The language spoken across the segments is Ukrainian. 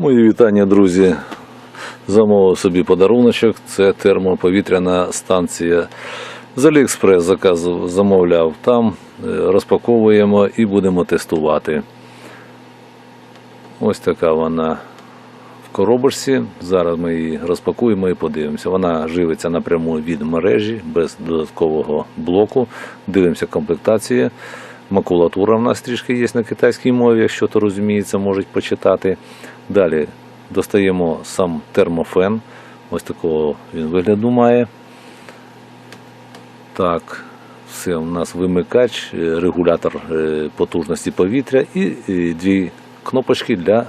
Мої вітання, друзі. Замовив собі подаруночок. Це термоповітряна станція. З Аліекспрес заказував, замовляв там, е, розпаковуємо і будемо тестувати. Ось така вона в коробочці. Зараз ми її розпакуємо і подивимося. Вона живиться напряму від мережі без додаткового блоку. Дивимося комплектації. Макулатура в нас трішки є на китайській мові, якщо то розуміється, можуть почитати. Далі достаємо сам термофен. Ось такого він вигляду має. Так, все, у нас вимикач, е, регулятор е, потужності повітря і е, дві кнопочки для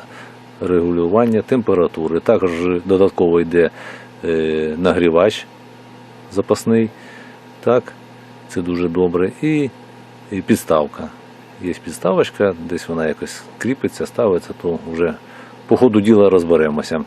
регулювання температури. Також додатково йде нагрівач запасний. Так, це дуже добре. І, і підставка. Є підставочка, десь вона якось кріпиться, ставиться, то вже по ходу діла розберемося.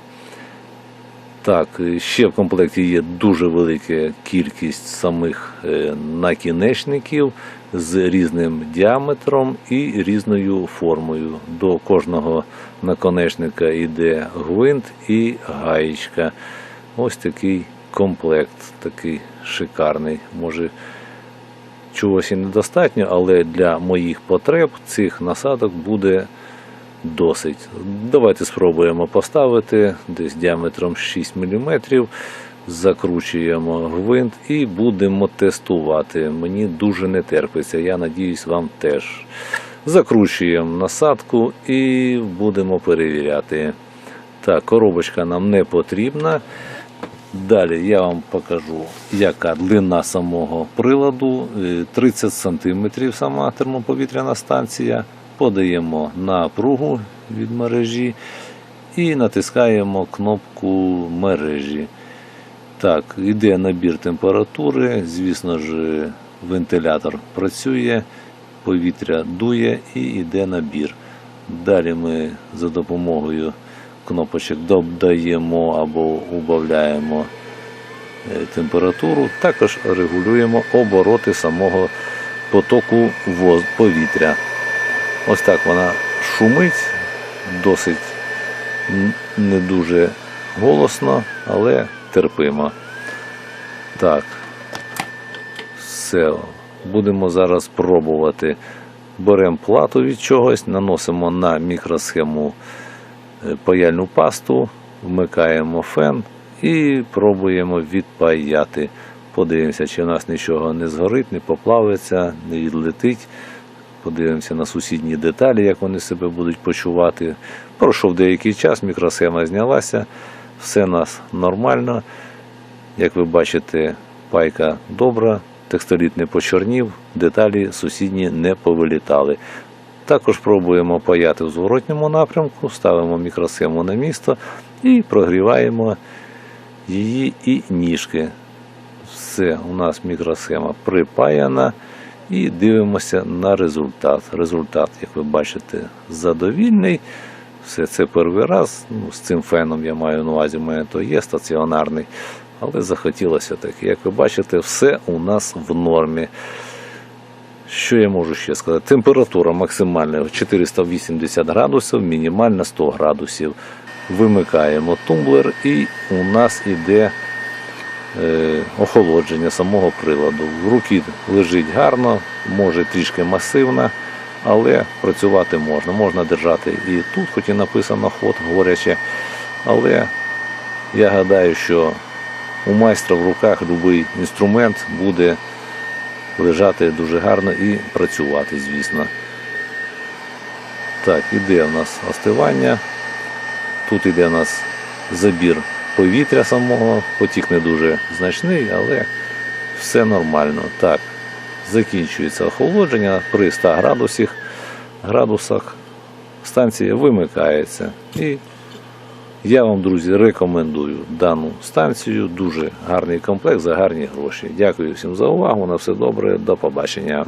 Так, ще в комплекті є дуже велика кількість самих е, накінечників з різним діаметром і різною формою. До кожного наконечника йде гвинт і гаєчка. Ось такий комплект, такий шикарний. Може, чогось і недостатньо, але для моїх потреб цих насадок буде досить. Давайте спробуємо поставити десь діаметром 6 мм. Закручуємо гвинт і будемо тестувати. Мені дуже не терпиться, я надіюсь, вам теж. Закручуємо насадку і будемо перевіряти. Так, коробочка нам не потрібна. Далі я вам покажу, яка длина самого приладу. Е, 30 см сама термоповітряна станція. Подаємо напругу від мережі і натискаємо кнопку мережі. Так, йде набір температури. Звісно ж, вентилятор працює, повітря дує і йде набір. Далі ми за допомогою кнопочок додаємо або убавляємо е, температуру. Також регулюємо обороти самого потоку повітря. Ось так вона шумить, досить не дуже голосно, але терпимо. Так, все. Будемо зараз пробувати. Беремо плату від чогось, наносимо на мікросхему паяльну пасту, вмикаємо фен і пробуємо відпаяти. Подивимося, чи у нас нічого не згорить, не поплавиться, не відлетить. Подивимося на сусідні деталі, як вони себе будуть почувати. Пройшов деякий час, мікросхема знялася, все у нас нормально. Як ви бачите, пайка добра, текстоліт не почорнів, деталі сусідні не повилітали. Також пробуємо паяти в зворотньому напрямку, ставимо мікросхему на місто і прогріваємо її і ніжки. Все, у нас мікросхема припаяна і дивимося на результат. Результат, як ви бачите, задовільний. Все це перший раз. Ну, з цим феном я маю на увазі, у мене то є стаціонарний, але захотілося так. Як ви бачите, все у нас в нормі. Що я можу ще сказати? Температура максимальна 480 градусів, мінімальна 100 градусів. Вимикаємо тумблер і у нас іде е, охолодження самого приладу. В руки лежить гарно, може трішки масивна, але працювати можна. Можна держати і тут, хоч і написано ход говорячи, але я гадаю, що у майстра в руках будь-який інструмент буде лежати дуже гарно і працювати, звісно. Так, іде у нас остивання. Тут іде у нас забір повітря самого, потік не дуже значний, але все нормально. Так, закінчується охолодження при 100 градусах, станція вимикається. І я вам, друзі, рекомендую дану станцію. Дуже гарний комплект за гарні гроші. Дякую всім за увагу. На все добре. До побачення.